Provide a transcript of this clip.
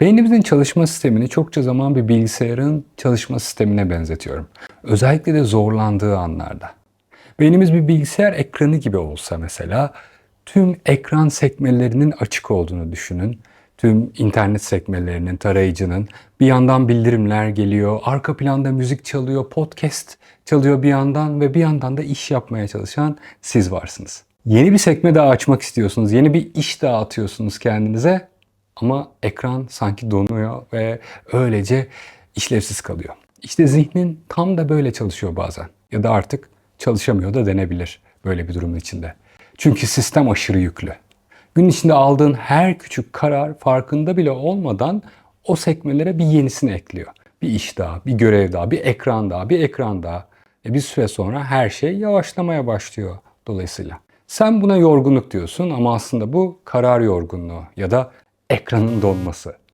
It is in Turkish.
Beynimizin çalışma sistemini çokça zaman bir bilgisayarın çalışma sistemine benzetiyorum. Özellikle de zorlandığı anlarda. Beynimiz bir bilgisayar ekranı gibi olsa mesela tüm ekran sekmelerinin açık olduğunu düşünün. Tüm internet sekmelerinin, tarayıcının bir yandan bildirimler geliyor, arka planda müzik çalıyor, podcast çalıyor bir yandan ve bir yandan da iş yapmaya çalışan siz varsınız. Yeni bir sekme daha açmak istiyorsunuz, yeni bir iş daha atıyorsunuz kendinize ama ekran sanki donuyor ve öylece işlevsiz kalıyor. İşte zihnin tam da böyle çalışıyor bazen. Ya da artık çalışamıyor da denebilir böyle bir durumun içinde. Çünkü sistem aşırı yüklü. Gün içinde aldığın her küçük karar farkında bile olmadan o sekmelere bir yenisini ekliyor. Bir iş daha, bir görev daha, bir ekran daha, bir ekran daha. E bir süre sonra her şey yavaşlamaya başlıyor dolayısıyla. Sen buna yorgunluk diyorsun ama aslında bu karar yorgunluğu ya da ekranın donması.